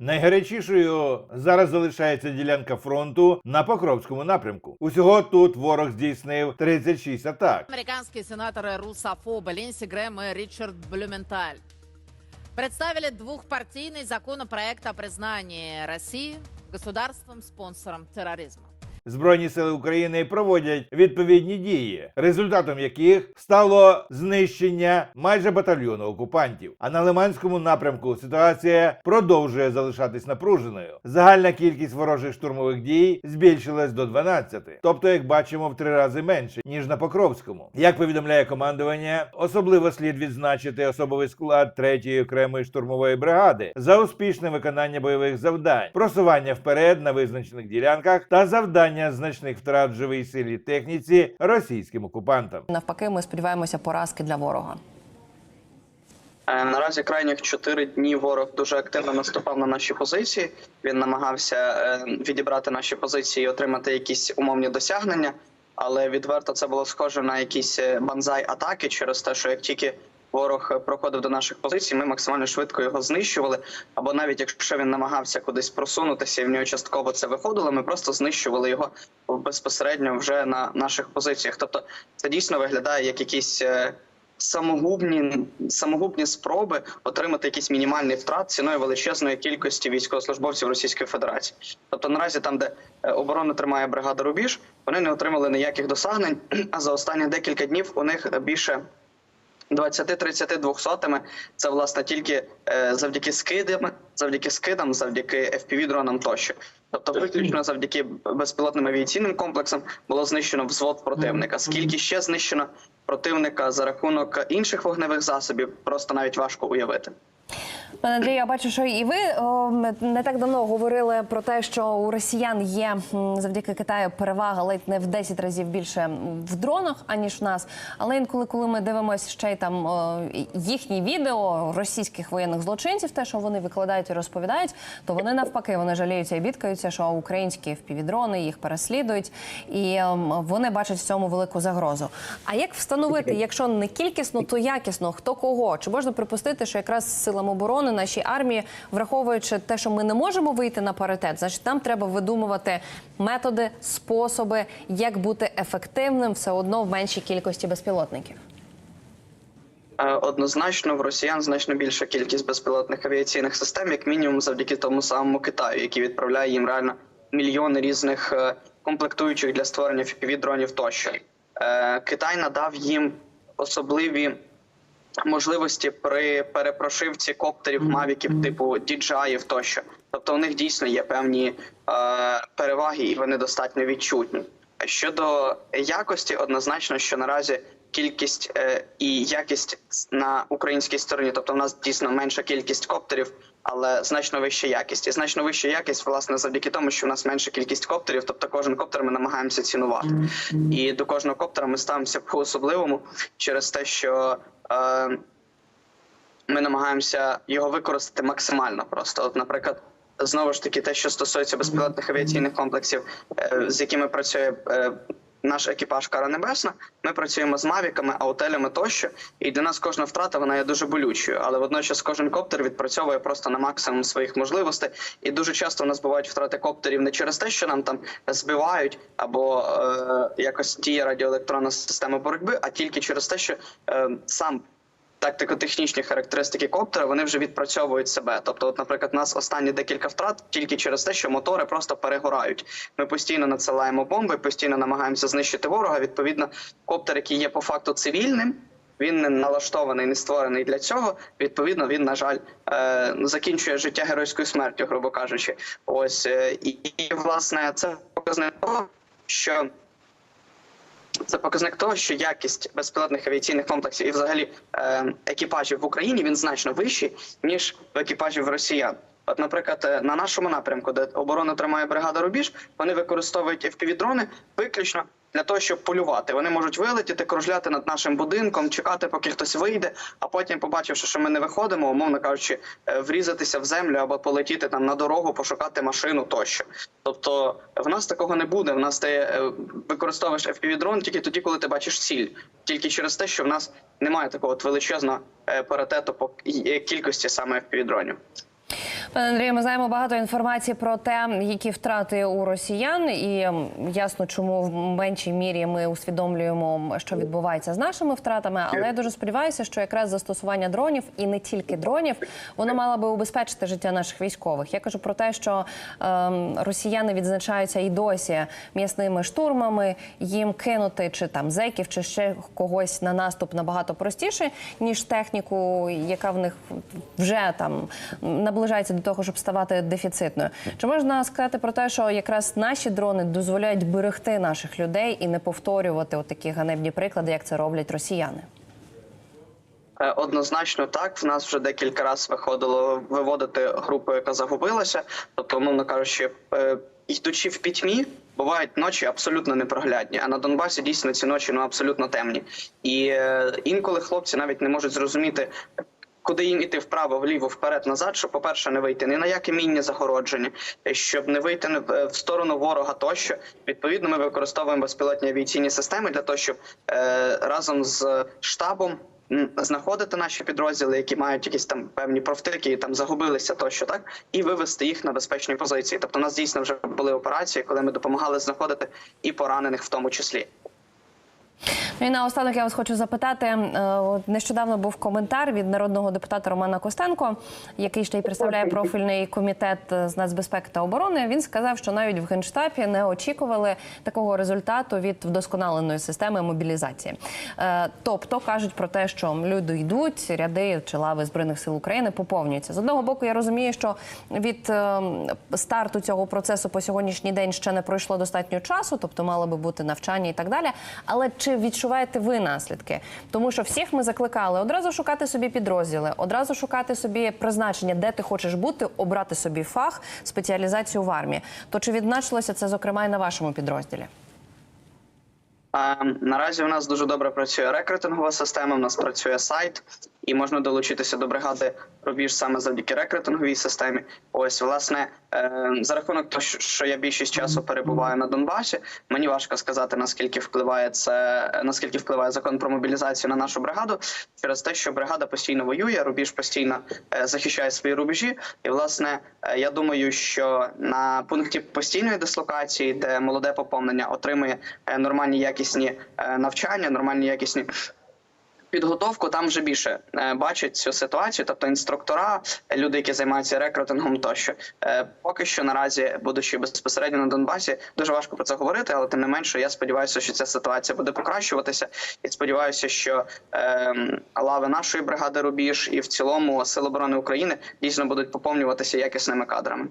Найгарячішою зараз залишається ділянка фронту на Покровському напрямку. Усього тут ворог здійснив 36 атак. Американские сенаторы русофобы Линдси Грэм и Ричард Блюменталь представили двухпартийный законопроект о признании России государством-спонсором терроризма. Збройні сили України проводять відповідні дії, результатом яких стало знищення майже батальйону окупантів. А на Лиманському напрямку ситуація продовжує залишатись напруженою. Загальна кількість ворожих штурмових дій збільшилась до 12, тобто, як бачимо, в три рази менше ніж на Покровському. Як повідомляє командування, особливо слід відзначити особовий склад 3-ї окремої штурмової бригади за успішне виконання бойових завдань, просування вперед на визначених ділянках та завдання значних втрат живій силі техніці російським окупантам. Навпаки, ми сподіваємося поразки для ворога. Е, Наразі крайніх чотири дні ворог дуже активно наступав на наші позиції. Він намагався е, відібрати наші позиції і отримати якісь умовні досягнення. Але відверто це було схоже на якісь е, банзай атаки через те, що як тільки ворог проходив до наших позицій, ми максимально швидко його знищували. Або навіть якщо він намагався кудись просунутися і в нього частково це виходило, ми просто знищували його безпосередньо вже на наших позиціях. Тобто це дійсно виглядає як якісь. е, самогубні самогубні спроби отримати якийсь мінімальний втрат ціною величезної кількості військовослужбовців Російської Федерації. Тобто наразі там, де е, оборону тримає бригада Рубіж, вони не отримали ніяких досягнень. А за останні декілька днів у них більше 20, 30, 200 це власне тільки е, завдяки скидам, завдяки скидам, завдяки fpv дронам тощо. Тобто, виключно завдяки безпілотним авіаційним комплексам було знищено взвод противника. Скільки ще знищено противника за рахунок інших вогневих засобів, просто навіть важко уявити. Пане Андрію, я бачу, що і ви не так давно говорили про те, що у росіян є завдяки Китаю перевага ледь не в 10 разів більше в дронах, аніж в нас. Але інколи, коли ми дивимося ще й там їхні відео російських воєнних злочинців, те, що вони викладають і розповідають, то вони навпаки вони жаліються і бідкаються, що українські впівдрони їх переслідують, і ем, вони бачать в цьому велику загрозу. А як встановити, якщо не кількісно, то якісно, хто кого? Чи можна припустити, що якраз силам оборони нашій армії, враховуючи те, що ми не можемо вийти на паритет, значить нам треба видумувати методи, способи, як бути ефективним все одно в меншій кількості безпілотників. Е, Однозначно в росіян значно більша кількість безпілотних авіаційних систем, як мінімум, завдяки тому самому Китаю, який відправляє їм реально мільйони різних е, комплектуючих для створення fpv дронів тощо. Е, Китай надав їм особливі можливості при перепрошивці коптерів, мавіків, типу DJI тощо. Тобто у них дійсно є певні е, переваги, і вони достатньо відчутні. Щодо якості, однозначно, що наразі кількість е, і якість на українській стороні, тобто в нас дійсно менша кількість коптерів, але значно вища якість. І значно вища якість, власне, завдяки тому, що в нас менша кількість коптерів, тобто кожен коптер ми намагаємося цінувати. І до кожного коптера ми ставимося по особливому через те, що е, ми намагаємося його використати максимально просто. От, наприклад, знову ж таки, те, що стосується безпілотних авіаційних комплексів, е, з якими працює е, наш екіпаж Кара Небесна, ми працюємо з мавіками, аутелями тощо, і для нас кожна втрата вона є дуже болючою. Але водночас кожен коптер відпрацьовує просто на максимум своїх можливостей. І дуже часто у нас бувають втрати коптерів не через те, що нам там збивають або е, якось діє радіоелектронна система боротьби, а тільки через те, що е, сам тактико-технічні характеристики коптера вони вже відпрацьовують себе. Тобто, от, наприклад, у нас останні декілька втрат тільки через те, що мотори просто перегорають. Ми постійно надсилаємо бомби, постійно намагаємося знищити ворога. Відповідно, коптер, який є по факту цивільним. Він не налаштований, не створений для цього. Відповідно, він на жаль е, закінчує життя геройською смертю, грубо кажучи. Ось е, і, і власне це показник того, що це показник того, що якість безпілотних авіаційних комплексів і взагалі е, екіпажів в Україні він значно вищий ніж в екіпажів росіян. От, наприклад, е, на нашому напрямку, де оборону тримає бригада Рубіж, вони використовують FPV-дрони виключно для того, щоб полювати. Вони можуть вилетіти, кружляти над нашим будинком, чекати, поки хтось вийде, а потім, побачивши, що ми не виходимо, умовно кажучи, е, врізатися в землю або полетіти там на дорогу, пошукати машину тощо. Тобто в нас такого не буде. В нас ти е, використовуєш FPV-дрон тільки тоді, коли ти бачиш ціль, тільки через те, що в нас немає такого от величезного паритету по кількості саме FPV-дронів. Пане Андрію, ми знаємо багато інформації про те, які втрати у росіян, і ясно, чому в меншій мірі ми усвідомлюємо, що відбувається з нашими втратами. Але я дуже сподіваюся, що якраз застосування дронів і не тільки дронів, воно мало би убезпечити життя наших військових. Я кажу про те, що ем, росіяни відзначаються і досі м'ясними штурмами. Їм кинути чи там зеків, чи ще когось на наступ набагато простіше, ніж техніку, яка в них вже там наближається до того, щоб ставати дефіцитною. Чи можна сказати про те, що якраз наші дрони дозволяють берегти наших людей і не повторювати от такі ганебні приклади, як це роблять росіяни? Е, Однозначно так. В нас вже декілька разів виходило виводити групу, яка загубилася. Тобто, умовно кажучи, е, йдучи в пітьмі, бувають ночі абсолютно непроглядні. А на Донбасі дійсно ці ночі ну абсолютно темні. І е, інколи хлопці навіть не можуть зрозуміти. Куди їм іти вправо, вліво, вперед, назад, щоб, по-перше, не вийти ні на яке мінне загородження, щоб не вийти в сторону ворога тощо. Відповідно, ми використовуємо безпілотні авіаційні системи для того, щоб е, разом з штабом знаходити наші підрозділи, які мають якісь там певні профтики, там загубилися тощо, так і вивести їх на безпечні позиції. Тобто, у нас дійсно вже були операції, коли ми допомагали знаходити і поранених в тому числі. Ну і наостанок я вас хочу запитати. е, Нещодавно був коментар від народного депутата Романа Костенко, який ще й представляє профільний комітет е, з нацбезпеки та оборони. Він сказав, що навіть в генштабі не очікували такого результату від вдосконаленої системи мобілізації. Е, Тобто кажуть про те, що люди йдуть, ряди чи лави збройних сил України поповнюються. З одного боку, я розумію, що від старту цього процесу по сьогоднішній день ще не пройшло достатньо часу, тобто мало би бути навчання і так далі. Але чи відчуваєте ви наслідки? Тому що всіх ми закликали одразу шукати собі підрозділи, одразу шукати собі призначення, де ти хочеш бути, обрати собі фах, спеціалізацію в армії. То чи відзначилося це зокрема і на вашому підрозділі? А, наразі у нас дуже добре працює рекрутингова система. У нас працює сайт, і можна долучитися до бригади рубіж саме завдяки рекрутинговій системі. Ось власне е, за рахунок того, що- я більшість часу перебуваю на Донбасі. Мені важко сказати наскільки впливає це, наскільки впливає закон про мобілізацію на нашу бригаду, через те, що бригада постійно воює, рубіж постійно е, захищає свої рубежі. І власне е, я думаю, що на пункті постійної дислокації, де молоде поповнення отримує нормальні якісні навчання, нормальні якісні. Підготовку там вже більше е, бачать цю ситуацію, тобто інструктора, люди, які займаються рекрутингом, тощо. Е, поки що наразі, будучи безпосередньо на Донбасі, дуже важко про це говорити, але тим не менше, я сподіваюся, що ця ситуація буде покращуватися, і сподіваюся, що е, лави нашої бригади Рубіж і в цілому Сил оборони України дійсно будуть поповнюватися якісними кадрами.